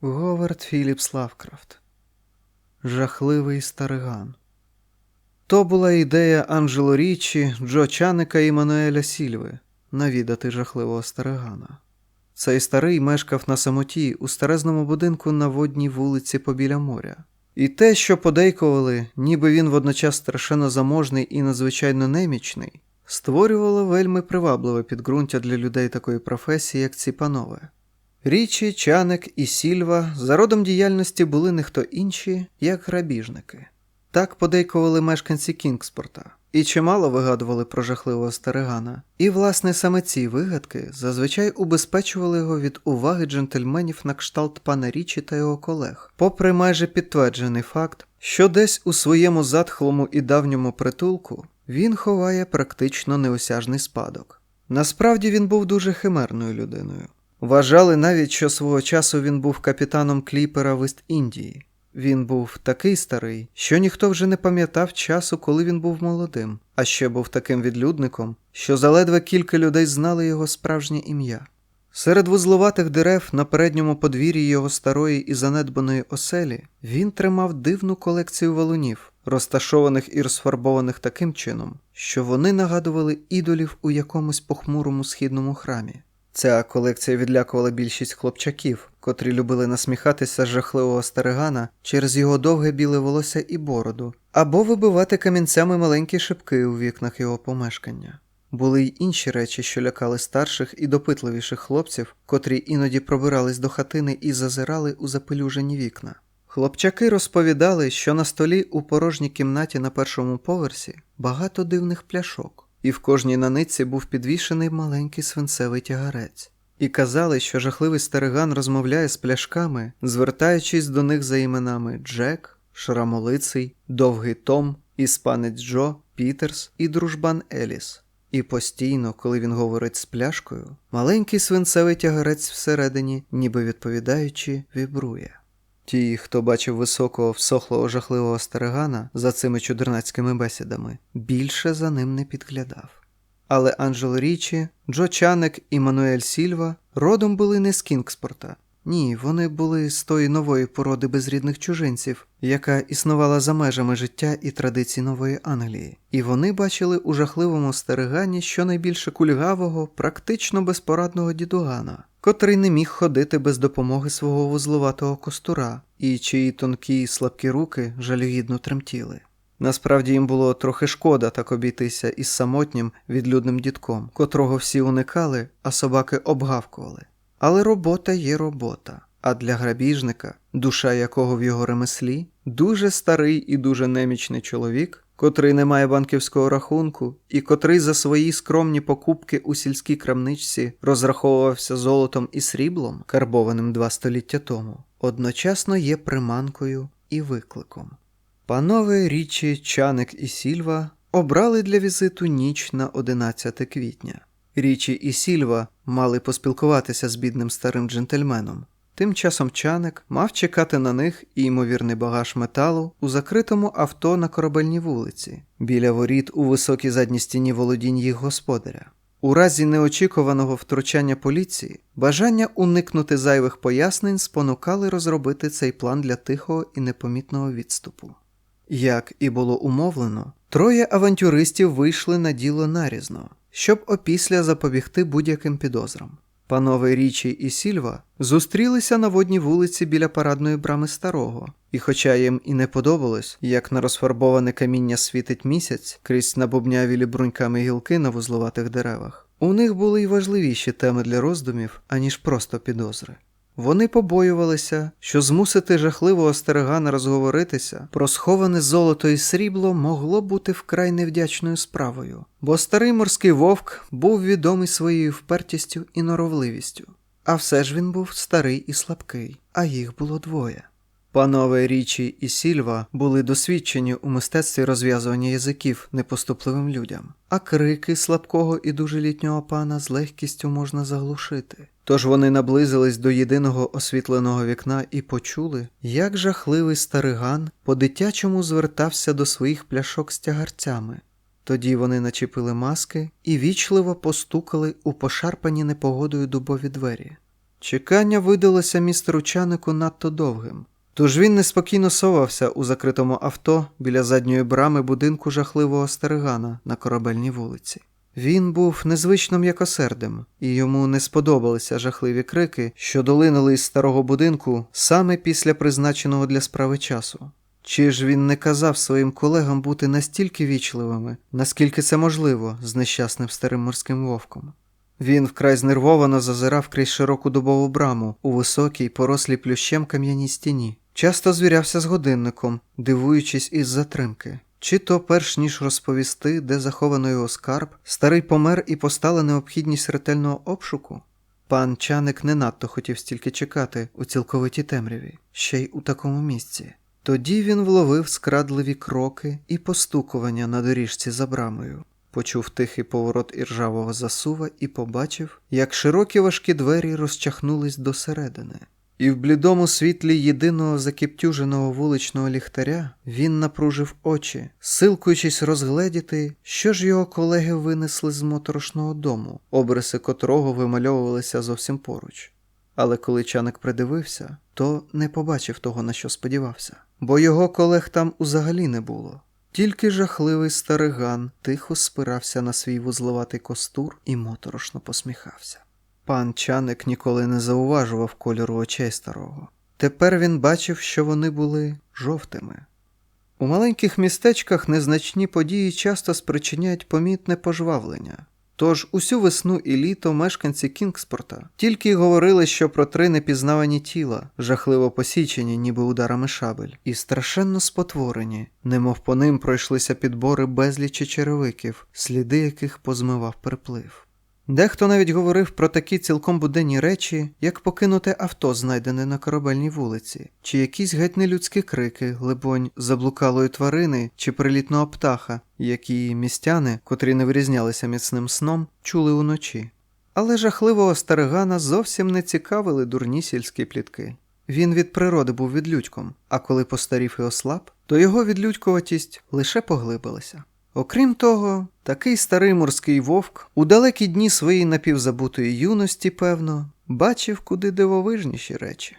Говард Філіпс Лавкрафт. Жахливий стариган. То була ідея Анджело Річі, Джо Чаника і Мануеля Сільви навідати жахливого старигана. Цей старий мешкав на самоті у старезному будинку на водній вулиці побіля моря. І те, що подейкували, ніби він водночас страшенно заможний і надзвичайно немічний, створювало вельми привабливе підґрунтя для людей такої професії, як ці панове. Річі, Чаник і Сільва за родом діяльності були не хто інші, як грабіжники. Так подейкували мешканці Кінгспорта і чимало вигадували про жахливого старигана. І, власне, саме ці вигадки зазвичай убезпечували його від уваги джентльменів на кшталт пана Річі та його колег, попри майже підтверджений факт, що десь у своєму затхлому і давньому притулку він ховає практично неосяжний спадок. Насправді він був дуже химерною людиною. Вважали навіть, що свого часу він був капітаном кліпера Вест-Індії. Він був такий старий, що ніхто вже не пам'ятав часу, коли він був молодим, а ще був таким відлюдником, що заледве кілька людей знали його справжнє ім'я. Серед вузловатих дерев на передньому подвір'ї його старої і занедбаної оселі він тримав дивну колекцію валунів, розташованих і розфарбованих таким чином, що вони нагадували ідолів у якомусь похмурому східному храмі. Ця колекція відлякувала більшість хлопчаків, котрі любили насміхатися з жахливого старигана через його довге біле волосся і бороду, або вибивати камінцями маленькі шибки у вікнах його помешкання. Були й інші речі, що лякали старших і допитливіших хлопців, котрі іноді пробирались до хатини і зазирали у запелюжені вікна. Хлопчаки розповідали, що на столі у порожній кімнаті на першому поверсі багато дивних пляшок, і в кожній наниці був підвішений маленький свинцевий тягарець. І казали, що жахливий стариган розмовляє з пляшками, звертаючись до них за іменами Джек, Шрамолиций, Довгий Том, Іспанець Джо, Пітерс і дружбан Еліс. І постійно, коли він говорить з пляшкою, маленький свинцевий тягарець всередині, ніби відповідаючи, вібрує. Ті, хто бачив високого, всохлого жахливого старигана за цими чудернацькими бесідами, більше за ним не підглядав. Але Анджело Річі, Джо Чаник і Мануель Сільва родом були не з Кінгспорта. Ні, вони були з тої нової породи безрідних чужинців, яка існувала за межами життя і традицій Нової Англії, і вони бачили у жахливому старигані щонайбільше кульгавого, практично безпорадного дідугана, котрий не міг ходити без допомоги свого вузловатого костура, і чиї тонкі й слабкі руки жалюгідно тремтіли. Насправді їм було трохи шкода так обійтися із самотнім відлюдним дідком, котрого всі уникали, а собаки обгавкували. Але робота є робота, а для грабіжника, душа якого в його ремеслі, дуже старий і дуже немічний чоловік, котрий не має банківського рахунку, і котрий за свої скромні покупки у сільській крамничці розраховувався золотом і сріблом, карбованим два століття тому, одночасно є приманкою і викликом. Панове Річі, Чаник і Сільва обрали для візиту ніч на 11 квітня. Річі і Сільва мали поспілкуватися з бідним старим джентльменом. Тим часом Чаник мав чекати на них і ймовірний багаж металу у закритому авто на корабельній вулиці, біля воріт у високій задній стіні володінь їх господаря. У разі неочікуваного втручання поліції бажання уникнути зайвих пояснень спонукали розробити цей план для тихого і непомітного відступу. Як і було умовлено, троє авантюристів вийшли на діло нарізно, щоб опісля запобігти будь-яким підозрам. Панове Річі і Сільва зустрілися на водній вулиці біля парадної брами старого, і, хоча їм і не подобалось, як на розфарбоване каміння світить місяць крізь набубнявілі бруньками гілки на вузловатих деревах, у них були й важливіші теми для роздумів, аніж просто підозри. Вони побоювалися, що змусити жахливого старигана розговоритися про сховане золото і срібло могло бути вкрай невдячною справою, бо старий морський вовк був відомий своєю впертістю і норовливістю. А все ж він був старий і слабкий, а їх було двоє. Панове Річі і Сільва були досвідчені у мистецтві розв'язування язиків непоступливим людям, а крики слабкого і дуже літнього пана з легкістю можна заглушити. Тож вони наблизились до єдиного освітленого вікна і почули, як жахливий стариган по-дитячому звертався до своїх пляшок з тягарцями. Тоді вони начепили маски і вічливо постукали у пошарпані непогодою дубові двері. Чекання видалося містеру чанику надто довгим. Тож він неспокійно совався у закритому авто біля задньої брами будинку жахливого старигана на корабельній вулиці. Він був незвично м'якосердим, і йому не сподобалися жахливі крики, що долинули із старого будинку саме після призначеного для справи часу. Чи ж він не казав своїм колегам бути настільки вічливими, наскільки це можливо з нещасним старим морським вовком? Він вкрай знервовано зазирав крізь широку дубову браму у високій, порослій плющем кам'яній стіні. Часто звірявся з годинником, дивуючись із затримки. Чи то, перш ніж розповісти, де заховано його скарб, старий помер і постала необхідність ретельного обшуку? Пан Чаник не надто хотів стільки чекати у цілковитій темряві, ще й у такому місці. Тоді він вловив скрадливі кроки і постукування на доріжці за брамою. Почув тихий поворот іржавого засува і побачив, як широкі важкі двері розчахнулись досередини. І в блідому світлі єдиного закіптюженого вуличного ліхтаря він напружив очі, силкуючись розгледіти, що ж його колеги винесли з моторошного дому, обриси котрого вимальовувалися зовсім поруч. Але коли чаник придивився, то не побачив того, на що сподівався, бо його колег там узагалі не було. Тільки жахливий стариган тихо спирався на свій вузловатий костур і моторошно посміхався. Пан чаник ніколи не зауважував кольору очей старого. Тепер він бачив, що вони були жовтими. У маленьких містечках незначні події часто спричиняють помітне пожвавлення. Тож усю весну і літо мешканці Кінгспорта тільки й говорили, що про три непізнавані тіла, жахливо посічені, ніби ударами шабель, і страшенно спотворені, немов по ним пройшлися підбори безлічі черевиків, сліди яких позмивав приплив. Дехто навіть говорив про такі цілком буденні речі, як покинуте авто, знайдене на корабельній вулиці, чи якісь геть нелюдські крики, либонь, заблукалої тварини чи прилітного птаха, які містяни, котрі не вирізнялися міцним сном, чули уночі. Але жахливого старигана зовсім не цікавили дурні сільські плітки. Він від природи був відлюдьком, а коли постарів і ослаб, то його відлюдькуватість лише поглибилася. Окрім того, такий старий морський вовк у далекі дні своєї напівзабутої юності, певно, бачив куди дивовижніші речі.